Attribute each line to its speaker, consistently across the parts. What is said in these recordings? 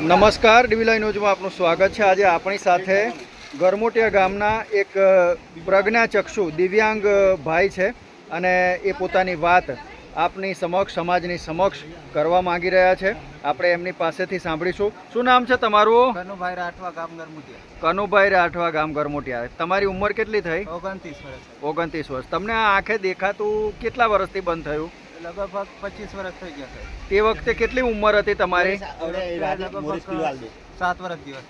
Speaker 1: નમસ્કાર ડીવીલાઈ ન્યૂઝમાં આપનું સ્વાગત છે. આજે આપણી સાથે ગરમોટિયા ગામના એક પ્રજ્ઞાચક્ષુ દિવ્યાંગ ભાઈ છે અને એ પોતાની વાત આપની સમક્ષ સમાજની સમક્ષ કરવા માંગી રહ્યા છે. આપણે એમની પાસેથી સાંભળીશું. શું નામ છે તમારું?
Speaker 2: કનુભાઈ રાઠવા ગામ ગરમોટિયા.
Speaker 1: કનુભાઈ રાઠવા ગામ ગરમોટિયા. તમારી ઉંમર કેટલી થઈ?
Speaker 2: ઓગણત્રીસ વર્ષ.
Speaker 1: ઓગણત્રીસ વર્ષ. તમને આ આંખે દેખાતું કેટલા વર્ષથી બંધ થયું?
Speaker 2: લગભગ પચીસ વર્ષ થઈ ગયા છે.
Speaker 1: તે વખતે કેટલી ઉંમર હતી તમારી?
Speaker 2: સાત વર્ષ દિવસ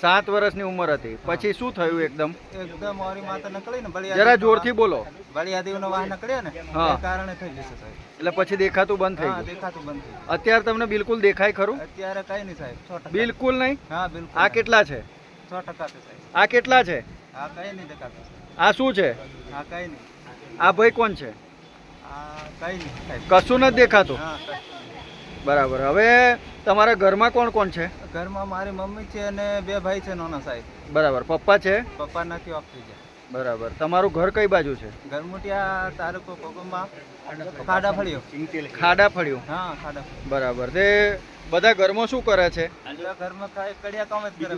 Speaker 1: સાત વર્ષની ઉંમર હતી. પછી શું થયું એકદમ?
Speaker 2: એકદમ મારી માતા નકળી ને
Speaker 1: જરા જોરથી બોલો.
Speaker 2: બળિયાદેવનો વાહ નકળ્યો ને
Speaker 1: હા.
Speaker 2: કારણે થઈ જશે સાહેબ.
Speaker 1: એટલે પછી દેખાતું બંધ થઈ ગયું.
Speaker 2: દેખાતું બંધ થઈ
Speaker 1: અત્યારે તમને બિલકુલ દેખાય ખરું.
Speaker 2: અત્યારે કઈ નહીં સાહેબ
Speaker 1: બિલકુલ નહીં?
Speaker 2: હા બિલકુલ
Speaker 1: આ કેટલા છે?
Speaker 2: સો ટકા છે સાહેબ.
Speaker 1: આ કેટલા છે?
Speaker 2: આ કઈ નહીં દેખાતું.
Speaker 1: આ શું છે?
Speaker 2: આ કઈ નહીં.
Speaker 1: આ ભાઈ કોણ છે?
Speaker 2: આ
Speaker 1: કશું નથી દેખાતું? બરાબર. હવે તમારા ઘરમાં કોણ કોણ છે?
Speaker 2: ઘરમાં મારી મમ્મી છે અને બે ભાઈ છે નાના સાહેબ.
Speaker 1: બરાબર. પપ્પા છે?
Speaker 2: પપ્પા નથી ઓફ થઈ ગયા
Speaker 1: બરાબર. તમારું ઘર કઈ બાજુ છે?
Speaker 2: ગરમુટિયા તાલુકો કોકુંબા. ખાડા ફળિયો.
Speaker 1: ખાડા ફળ્યું.
Speaker 2: હા ખાડા
Speaker 1: બરાબર. તે બધા ઘરમાં શું કરે છે?
Speaker 2: ઘરમાં કડિયા કામ જ કરે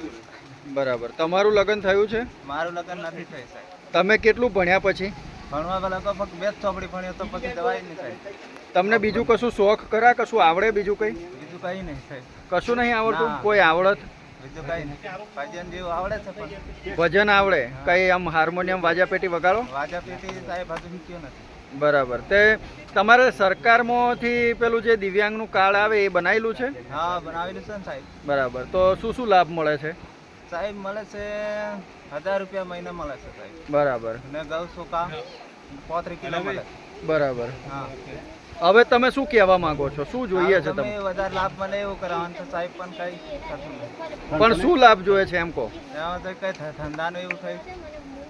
Speaker 1: બરાબર. તમારું લગ્ન થયું છે?
Speaker 2: મારું લગ્ન નથી થયું સાહેબ.
Speaker 1: તમે કેટલું ભણ્યા પછી?
Speaker 2: ભણવા પેલા ફક્ત બે જ ચોપડી ભણ્યો તો પછી દવાઈ નહીં થાય
Speaker 1: તમને બીજું કશું શોખ કરા? કશું આવડે બીજું કંઈ?
Speaker 2: બીજું કઈ નહીં થાય
Speaker 1: કશું નહીં આવડતું? કોઈ આવડત?
Speaker 2: બીજું કઈ નહીં. ભજન જેવું આવડે છે પણ.
Speaker 1: ભજન આવડે? કઈ આમ હાર્મોનિયમ વાજા પેટી વગાડો?
Speaker 2: વાજા પેટી સાહેબ હજુ શીખ્યો નથી.
Speaker 1: બરાબર. તે તમારે સરકારમાંથી પેલું જે દિવ્યાંગનું કાર્ડ આવે એ બનાવેલું છે?
Speaker 2: હા બનાવેલું છે ને સાહેબ.
Speaker 1: બરાબર. તો શું શું લાભ મળે છે?
Speaker 2: સાહેબ મળે છે હજાર રૂપિયા મહિને મળે છે સાહેબ.
Speaker 1: બરાબર.
Speaker 2: ને ગૌ સુકા પોત્રી કિલો મળે.
Speaker 1: બરાબર.
Speaker 2: હા.
Speaker 1: હવે તમે શું કહેવા માંગો છો? શું જોઈએ છે
Speaker 2: તમે વધારે લાભ મળે એવું કરાવવાનું છે સાહેબ પણ કઈ થતું નથી.
Speaker 1: પણ શું લાભ જોઈએ છે એમ કહો?
Speaker 2: કઈ ધંધાનું એવું થાય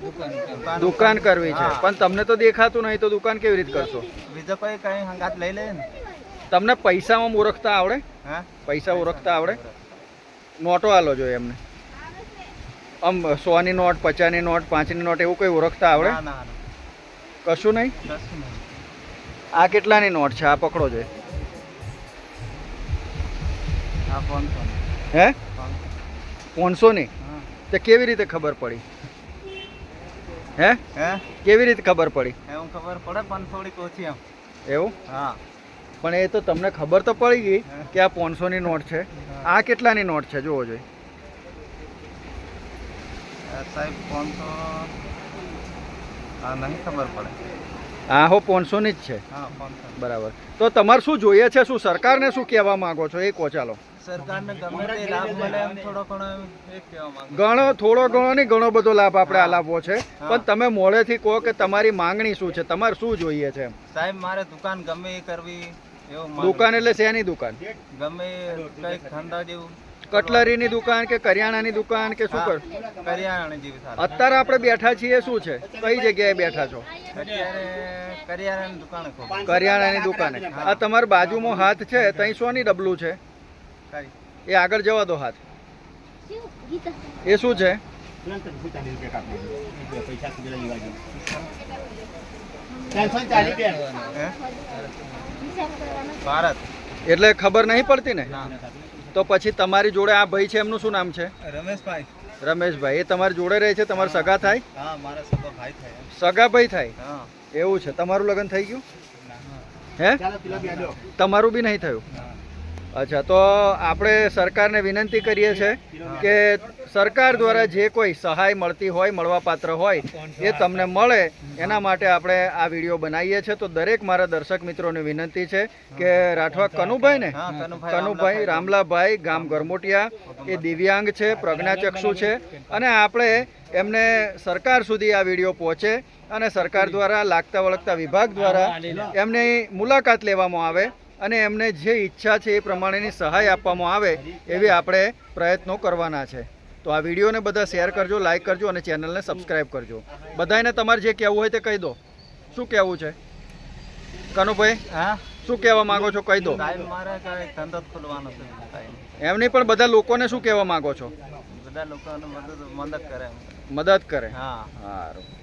Speaker 2: દુકાન
Speaker 1: દુકાન કરવી છે. પણ તમને તો દેખાતું નહીં તો દુકાન કેવી રીતે કરશો?
Speaker 2: બીજો કોઈ કઈ હંગાત લઈ લે ને?
Speaker 1: તમને પૈસામાં ઓળખતા આવડે?
Speaker 2: હા?
Speaker 1: પૈસા ઓળખતા આવડે? નોટો આલો જોઈએ એમને. આમ સોની નોટ પચાસની નોટ પાંચની નોટ એવું કંઈ ઓળખતા આવડે?
Speaker 2: ના ના ના.
Speaker 1: કશું નહીં? આ કેટલાની નોટ છે? આ પકડો છે
Speaker 2: હા?
Speaker 1: પાંચસો
Speaker 2: ની
Speaker 1: તે કેવી રીતે ખબર પડી? હે?
Speaker 2: હે?
Speaker 1: કેવી રીતે ખબર પડી?
Speaker 2: એવું ખબર પડે પણ થોડીક ઓછી એમ
Speaker 1: એવું?
Speaker 2: હા.
Speaker 1: પણ એ તો તમને ખબર તો પડી ગઈ કે આ પાંચસોની નોટ છે. આ કેટલાની નોટ છે? જોવો જોઈએ
Speaker 2: સાહેબ ફોન તો હા નહીં ખબર પડે.
Speaker 1: આ હો પોનસોની જ છે?
Speaker 2: હા
Speaker 1: બરાબર. તો તમારે શું જોઈએ છે શું સરકારને શું કહેવા માંગો છો? એ કહો ચાલો.
Speaker 2: સરકારને ગમે તે લાભ મળે એમ થોડો ઘણો એ કહેવા માંગો
Speaker 1: ઘણો થોડો ઘણો નહીં ઘણો બધો લાભ આપણે આલાવવો છે. પણ તમે મોડેથી કહો કે તમારી માંગણી શું છે? તમારે શું જોઈએ છે
Speaker 2: સાહેબ મારે દુકાન ગમે એ કરવી
Speaker 1: દુકાન એટલે શેની દુકાન?
Speaker 2: ગમે એ કંઈક ધંધા જેવું.
Speaker 1: કટલરીની દુકાન કે કરિયાણાની દુકાન કે શું કર
Speaker 2: કરિયાણાની જેવી
Speaker 1: અત્યારે આપણે બેઠા છીએ શું છે? કઈ જગ્યાએ બેઠા છો?
Speaker 2: કરિયાણાની દુકાને
Speaker 1: કરિયાણાની દુકાને. આ તમારા બાજુમાં હાથ છે ત્યાં શોની ડબલું છે? એ આગળ જવા દો હાથ. એ શું છે?
Speaker 2: ભારત.
Speaker 1: એટલે ખબર નહીં પડતી ના. તો પછી તમારી જોડે આ ભાઈ છે એમનું શું નામ છે?
Speaker 2: રમેશભાઈ.
Speaker 1: રમેશભાઈ એ તમારી જોડે રહે છે તમારા સગા થાય?
Speaker 2: હા મારા સગો ભાઈ થાય
Speaker 1: સગા ભાઈ થાય?
Speaker 2: હા.
Speaker 1: એવું છે તમારું લગ્ન થઈ ગયું?
Speaker 2: હા.
Speaker 1: હે તમારું બી નહીં થયું? અચ્છા તો આપણે સરકારને વિનંતી કરીએ છીએ કે સરકાર દ્વારા જે કોઈ સહાય મળતી હોય મળવાપાત્ર હોય એ તમને મળે. એના માટે આપણે આ વીડિયો બનાવીએ છીએ. તો દરેક મારા દર્શક મિત્રોને વિનંતી છે કે રાઠવા કનુભાઈ ને
Speaker 2: કનુભાઈ
Speaker 1: કનુભાઈ રામલાભાઈ ગામ ગરમોટિયા એ દિવ્યાંગ છે પ્રજ્ઞાચક્ષુ છે. અને આપણે એમને સરકાર સુધી આ વીડિયો પહોંચે અને સરકાર દ્વારા લાગતા વળગતા વિભાગ દ્વારા એમની મુલાકાત લેવામાં આવે. અને એમને જે ઈચ્છા છે એ પ્રમાણેની સહાય આપવામાં આવે એવી આપણે પ્રયત્નો કરવાના છે. તો આ વિડીયોને બધા શેર કરજો લાઈક કરજો અને ચેનલને સબસ્ક્રાઈબ કરજો. બધાને તમારે જે કહેવું હોય તે કહી દો. શું કહેવું છે? કનુભાઈ
Speaker 2: હા?
Speaker 1: શું કહેવા માંગો છો? કહી દો.
Speaker 2: સાહેબ મારે કઈ ધંધો જ ખોલવાનો છે સાહેબ
Speaker 1: એમ નહીં પણ બધા લોકોને શું કહેવા માંગો છો?
Speaker 2: બધા લોકોને મદદ મદદ કરે
Speaker 1: મદદ કરે.
Speaker 2: હા.
Speaker 1: સારું.